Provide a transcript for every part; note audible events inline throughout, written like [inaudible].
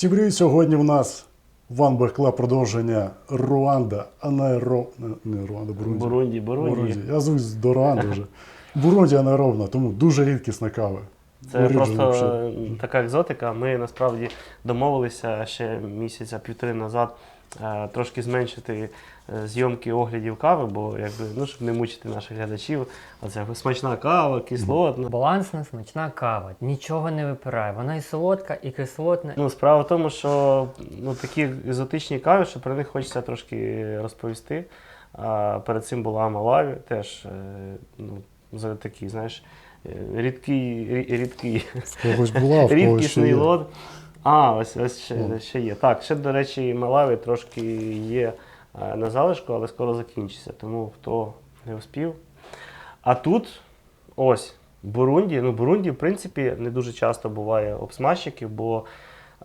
Привіт! Сьогодні в нас Ван Клаб продовження Руанда, анаеро... не- Не Руанда, Бурунді. Бурунді, Бурунді. Я звусь до Руанди вже. Бурунді анаеробна, тому дуже рідкісна кава. Це Оріджин просто взагалі. така екзотика. Ми насправді домовилися ще місяця півтори назад трошки зменшити е, зйомки оглядів кави, бо якби ну щоб не мучити наших глядачів. Оце смачна кава, кислотна. Балансна, смачна кава. Нічого не випирає. Вона і солодка, і кислотна. Ну, справа в тому, що ну, такі екзотичні кави, що про них хочеться трошки розповісти. А перед цим була Малаві, теж е, ну, за такий, знаєш, е, рідкий, рі- рідкий Рідкісний є. А, ось ось ще, О. ще є. Так, ще, до речі, Малаві трошки є е, на залишку, але скоро закінчиться. Тому хто не успів. А тут ось Бурунді. Ну, Бурунді, в принципі, не дуже часто буває обсмажчиків, бо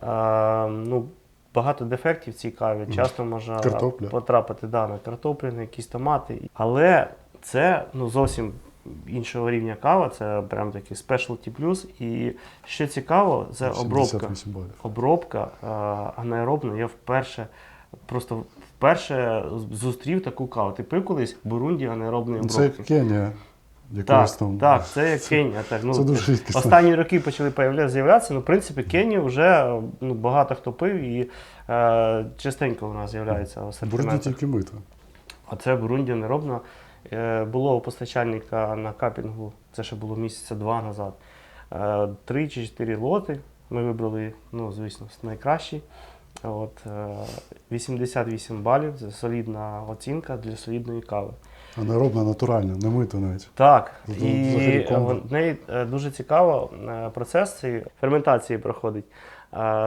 е, ну, багато дефектів в цій каві. Часто може Картопля. потрапити да, на картоплю, на якісь томати. Але це ну, зовсім іншого рівня кава, це прям такий specialty плюс. І що цікаво, це обробка. 78. Обробка е, анаеробна. Я вперше, просто вперше зустрів таку каву. Ти пив колись Бурунді анаеробної Ну, Це? Кенія. Так, там. так, це як Кенія. Так, ну, Це дуже. Останні роки почали з'являтися. Ну, в принципі, Кенію вже ну, багато хто пив і е, частенько вона з'являється в Бурунді тільки мито. А це Бурунді неробно. Е, Було у постачальника на капінгу, це ще було місяця два назад. е, Три чи чотири лоти. Ми вибрали, ну, звісно, найкращі. От, е, 88 балів це солідна оцінка для солідної кави. Анаеробна, натуральна, не мито навіть. Так, і е, в неї е, дуже цікаво е, процес цієї ферментації проходить.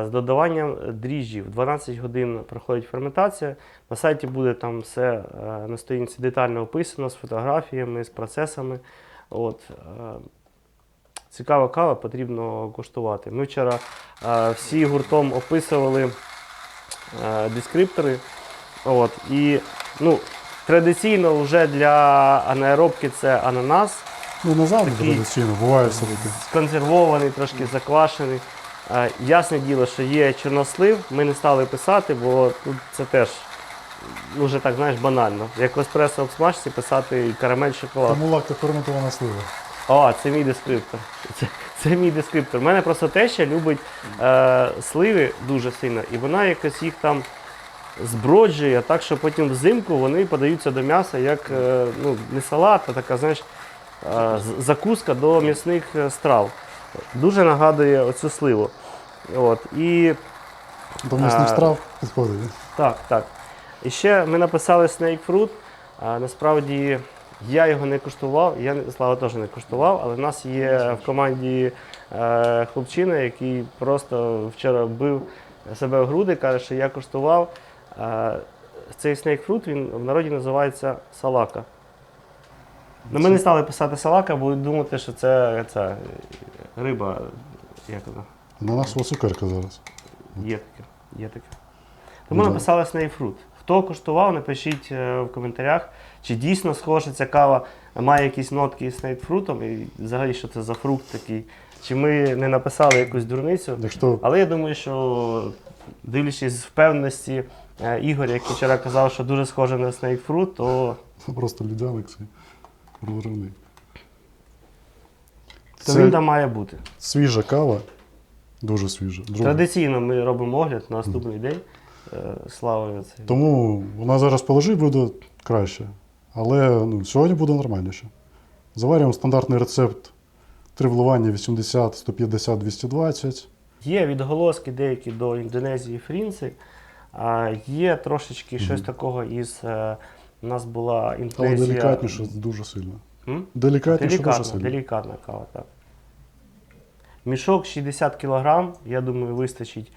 З додаванням дріжджів 12 годин проходить ферментація. На сайті буде там все е, на сторінці детально описано з фотографіями, з процесами. От, е, цікава кава, потрібно коштувати. Ми вчора е, всі гуртом описували дескриптори. От, і ну, традиційно вже для анаеробки це ананас, Ну, не завжди традиційно, буває все таке. сконсервований, трошки заквашений. Е, Ясне діло, що є чорнослив, ми не стали писати, бо тут це теж ну, вже так, знаєш, банально. Як в еспресо обсмажці писати карамель шоколад. Тому лакто ферментована слива. О, це мій дескриптор. Це, це мій дескриптор. У мене просто теща любить е, сливи дуже сильно, і вона якось їх там зброджує, так що потім взимку вони подаються до м'яса як е, ну, не салат, а така, знаєш, е, закуска до м'ясних е, страв. Дуже нагадує оцю сливу. От, і До м'ясних А, страв підходить. так, так. І ще ми написали Snake Fruit. А, насправді я його не куштував, я Слава теж не куштував, але в нас є в команді е, хлопчина, який просто вчора бив себе в груди, каже, що я куштував. Е, цей Snake Fruit він в народі називається салака. Ну, ми не стали писати салака, бо думати, що це, це риба. Як вона? Ананасова цукерка зараз. Є таке. Є таке. Тому Да. написали Снейфрут. Хто коштував, напишіть е, в коментарях, чи дійсно схоже ця кава має якісь нотки з снейпфрутом, і взагалі що це за фрукт такий. Чи ми не написали якусь дурницю. Якщо Але я думаю, що дивлячись з впевненості е, Ігоря, який вчора казав, що дуже схоже на снейкфрут, то, просто людяник цей розривний. То Це він там має бути. свіжа кава, дуже свіжа. Друга. Традиційно ми робимо огляд на наступний день. Е, Славою це. Тому вона зараз положить буде краще. Але ну, сьогодні буде нормальніше. Заварюємо стандартний рецепт три вливання 80, 150, 220. Є відголоски деякі до Індонезії Фрінці, а є трошечки щось такого із. е, У нас була Але Індонезія. делікатніше дуже сильно. Делікатніше дуже сильно. делікатна кава, так. Мішок 60 кг, я думаю, вистачить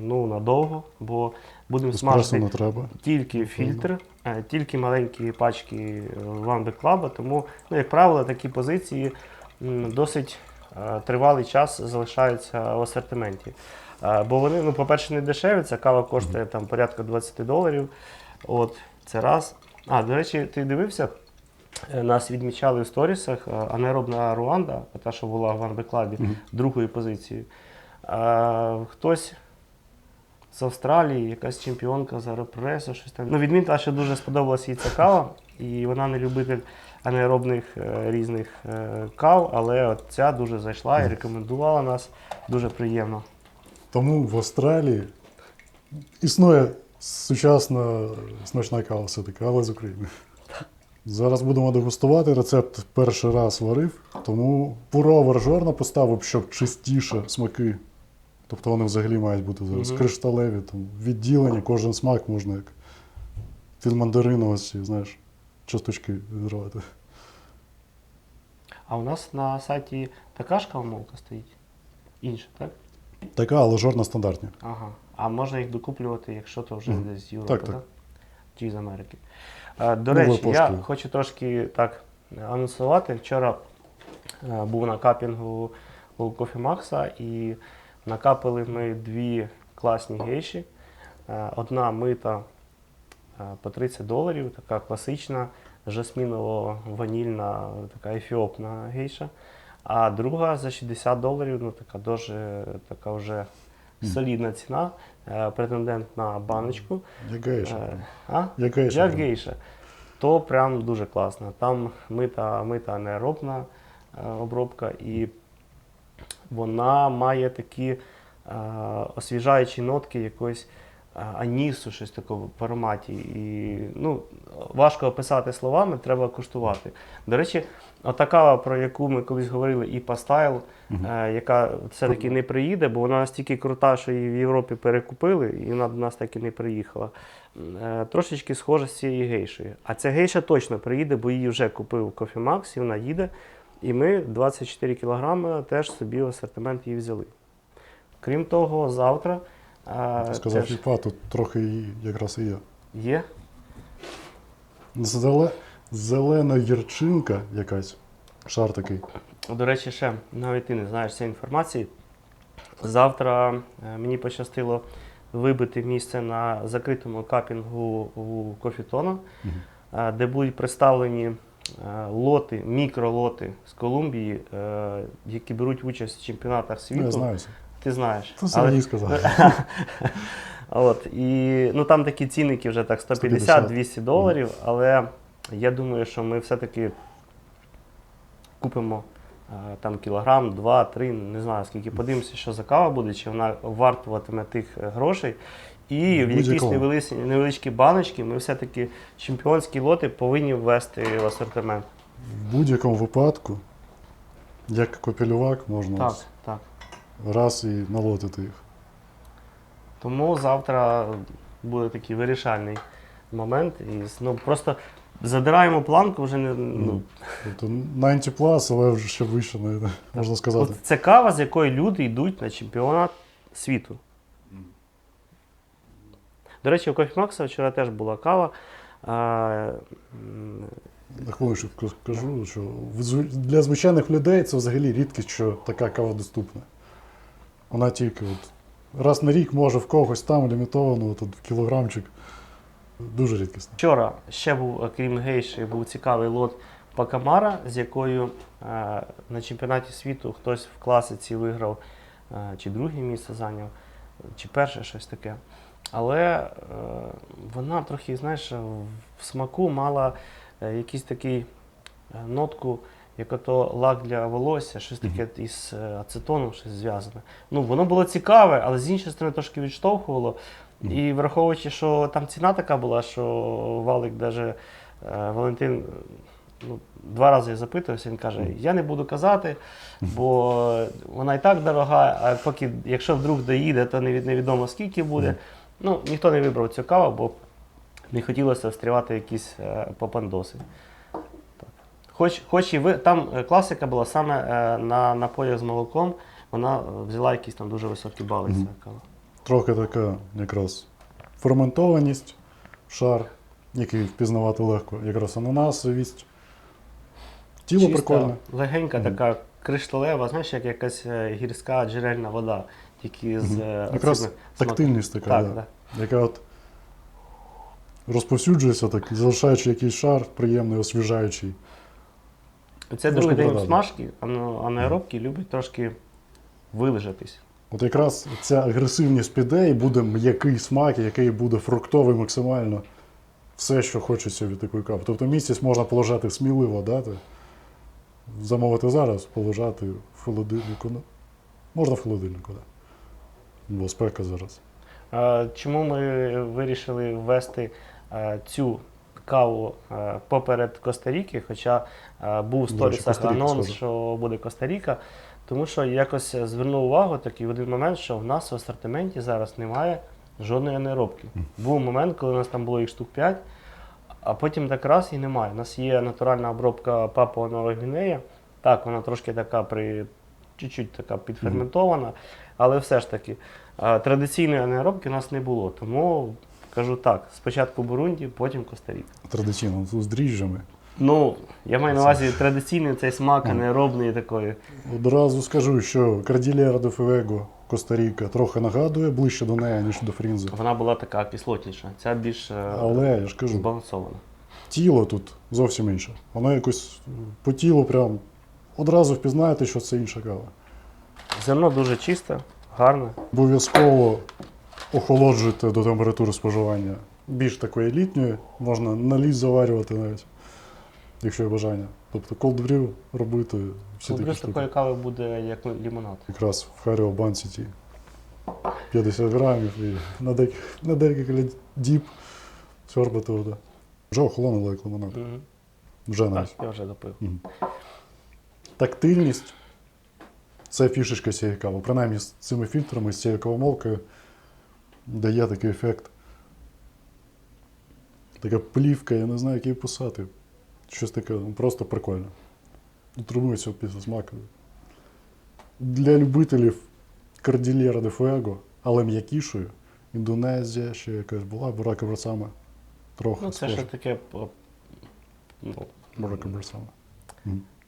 ну, надовго, бо будемо смажити треба. тільки фільтр, е, тільки маленькі пачки One Big Club, тому, ну, як правило, такі позиції досить е, тривалий час залишаються в асортименті. Е, Бо вони, ну, по-перше, не дешеві, ця кава коштує там порядка 20 доларів. От, це раз. А, до речі, ти дивився? Е, Нас відмічали в сторісах е, анаеробна Руанда, та, що була в Big Club, другою позицією. Хтось з Австралії, якась чемпіонка з аеропресу, щось там. Ну, відмінка, що дуже сподобалася їй ця кава, і вона не любитель анаеробних е, різних кав, але от ця дуже зайшла і рекомендувала нас. Дуже приємно. Тому в Австралії існує сучасна смачна кава все-таки, але з України. Зараз будемо дегустувати. Рецепт перший раз варив, тому пуровер жорна поставив, щоб чистіше смаки. Тобто вони взагалі мають бути зараз Мгм. кришталеві, там, відділені, кожен смак можна як від мандарину ось знаєш, часточки відривати. А у нас на сайті така ж кавомолка стоїть? Інша, так? Така, але жорна стандартні. Ага. А можна їх докуплювати, якщо то вже Мгм. десь з Європи, Так, так. Чи з Америки. Е, До речі, я хочу трошки так анонсувати. Вчора е, був на капінгу у Кофі Макса і накапили ми дві класні гейші. Е, Одна мита е, по 30 доларів, така класична, жасміново-ванільна, така ефіопна гейша. А друга за 60 доларів, ну така дуже така вже солідна ціна, е, претендент на баночку. Як гейша. Е, А? Як гейша. Як гейша. То прям дуже класно. Там мита, мита неробна е, обробка, і вона має такі освіжаючі нотки якоїсь анісу, щось такого в ароматі. І, ну, важко описати словами, треба куштувати. До речі, ота кава, про яку ми колись говорили, ІПА Стайл, е, яка все-таки не приїде, бо вона настільки крута, що її в Європі перекупили, і вона до нас так і не приїхала. Е, Трошечки схожа з цією гейшею. А ця гейша точно приїде, бо її вже купив Max, і вона їде. І ми 24 кілограми теж собі в асортимент її взяли. Крім того, завтра е, Сказав Фіпа, тут трохи її якраз і є. є. Зеле... Зелена гірчинка якась. Шар такий. До речі, ще навіть ти не знаєш цієї інформації. Завтра е, мені пощастило вибити місце на закритому капінгу у Кофітона, е, де будуть представлені е, лоти, мікролоти з Колумбії, е, які беруть участь в чемпіонатах Ну, світу. я знаю це. Ти знаєш. Це Але- сказав. [laughs] От, і, ну, там такі цінники вже так 150-200 доларів, але я думаю, що ми все-таки купимо е, там кілограм, два, три, не знаю скільки. Подивимося, що за кава буде, чи вона вартуватиме тих е, грошей. І в якісь невеличкі, невеличкі баночки ми все-таки чемпіонські лоти повинні ввести в асортимент. В будь-якому випадку, як копілювак, можна так. Раз і налотити їх. Тому завтра буде такий вирішальний момент. І ну, просто задираємо планку вже не. Ну, Тобто 90 plus, але вже ще вище, навіть, можна сказати. От це кава, з якої люди йдуть на чемпіонат світу. До речі, у Кофі Макса вчора теж була кава. А, На хвилинку кажу, що для звичайних людей це взагалі рідкість, що така кава доступна. Вона тільки от раз на рік може в когось там лімітовано, от, кілограмчик. Дуже рідкісно. Вчора ще був, окрім гейші, був цікавий лот Пакамара, з якою е, на чемпіонаті світу хтось в класиці виграв е, чи друге місце зайняв, чи перше щось таке. Але е, вона трохи, знаєш, в смаку мала е, якийсь такий е, нотку, як ото лак для волосся, щось таке із е, ацетоном щось зв'язане. Ну, воно було цікаве, але з іншої сторони трошки відштовхувало. І враховуючи, що там ціна така була, що Валик даже е, Валентин ну, два рази я запитувався, він каже, я не буду казати, бо вона і так дорога, а поки, якщо вдруг доїде, то невід- невідомо скільки буде. Ну, ніхто не вибрав цю каву, бо не хотілося встрівати якісь е, попандоси. Хоч, хоч і ви, там е, класика була саме е, на напоях з молоком, вона е, взяла якісь там дуже високі бали ця кава. Трохи така якраз ферментованість, шар, який впізнавати легко, якраз ананасовість. Тіло Чиста, прикольне. Легенька така кришталева, знаєш, як якась гірська джерельна вода, тільки з е, Якраз тактильність така, Так, да, так. яка от розповсюджується, так, залишаючи якийсь шар приємний, освіжаючий. Це Можна другий день смажки, ано- анаеробки любить трошки вилежатись. От якраз ця агресивність піде і буде м'який смак, який буде фруктовий максимально. Все, що хочеться від такої кави. Тобто місяць можна положати сміливо дати. Замовити зараз, положати в холодильнику. Ну, Можна в холодильнику, так. Да. Бо спека зараз. Е, Чому ми вирішили ввести е, цю каву е, поперед Коста-Ріки, хоча е, був сторісах анонс, що буде Коста-Ріка, тому що якось звернув увагу такий в один момент, що в нас в асортименті зараз немає жодної анаеробки. Був момент, коли у нас там було їх штук 5, а потім так раз і немає. У нас є натуральна обробка Папуа Нова Гвінея. Так, вона трошки така при чуть-чуть така підферментована, але все ж таки е, традиційної анаеробки у нас не було. Тому кажу так: спочатку Бурунді, потім Коста-Ріка. Традиційно з дріжджами. Ну, я маю на увазі традиційний цей смак анаеробний такої. Одразу скажу, що Корділера де Фуего, Коста-Ріка, трохи нагадує ближче до неї, ніж до Фрінзи. Вона була така кислотніша, ця більш е, Але я ж кажу, збалансована. тіло тут зовсім інше. Воно якось по тілу прям одразу впізнаєте, що це інша кава. Зерно дуже чисте, гарне. Обов'язково охолоджуйте до температури споживання більш такої літньої, можна на ліс заварювати навіть, якщо є бажання. Тобто brew робити всі такі Плюс штуки. такої кави буде як лімонад. Якраз в Харіо банці ті 50 грамів і на, дек... на декілька діб сьорбати вода. Вже охолонуло як лимонад. Мгм. Вже Так, навіть. я вже допив. Тактильність це фішечка цієї кави. Принаймні з цими фільтрами, з цією кавомолкою дає такий ефект. Така плівка, я не знаю, як її писати. Щось таке, ну, просто прикольно. Утримується після смаку. Для любителів Корділєра де Фуего, але м'якішою. Індонезія ще якась була, Бурака Брасама. Трохи Ну, це схоже. ще таке. Ну, Бурака Брасама.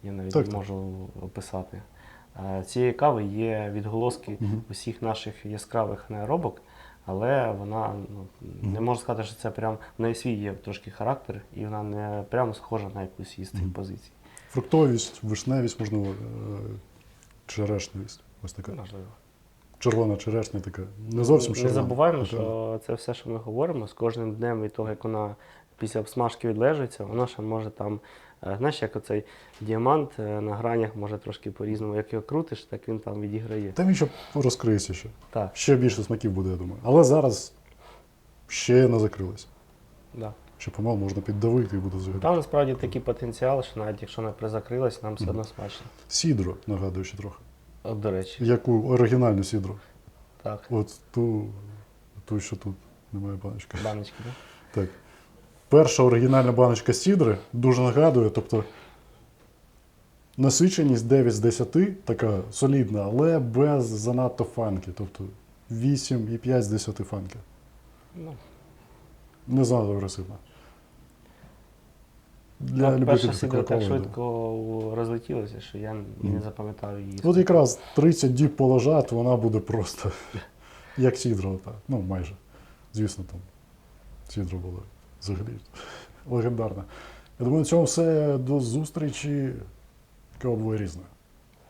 я навіть Так, не так. можу описати. Е, Цієї кави є відголоски усіх наших яскравих анаеробок, але вона ну, не можу сказати, що це прям в неї свій є трошки характер, і вона не прямо схожа на якусь із цих позицій. Фруктовість, вишневість, можливо, е, черешневість. Ось така. Можливо. Червона черешня така. Не зовсім Не червона. забуваємо, така. що це все, що ми говоримо, з кожним днем від того, як вона після обсмажки відлежується, вона ще може там, знаєш, як оцей діамант е, на гранях може трошки по-різному. Як його крутиш, так він там відіграє. Та він ще розкриється ще. Так, Ще більше смаків буде, я думаю. Але зараз ще не закрилися. да. Ще помал можна піддавити і буде взагалі. Там насправді такий потенціал, що навіть якщо не призакрилась, нам все одно смачно. Сідро, нагадую ще трохи. От, до речі, Яку оригінальну сідру. так, От ту, ту, що тут немає баночки. баночки, да? Так. Перша оригінальна баночка сідри дуже нагадує, тобто насиченість 9 з 10, така солідна, але без занадто фанки. Тобто 8,5 з 10 фанки. Ну, Не занадто агресивна. Для ну, перша любителів сідра так швидко розлетілася, що я не Мгм. запам'ятав її. От якраз 30 діб положати, вона буде просто як сідро. Так. Ну, майже. Звісно, там сідро було взагалі легендарна. Я думаю, на цьому все. До зустрічі. Кого буває різна.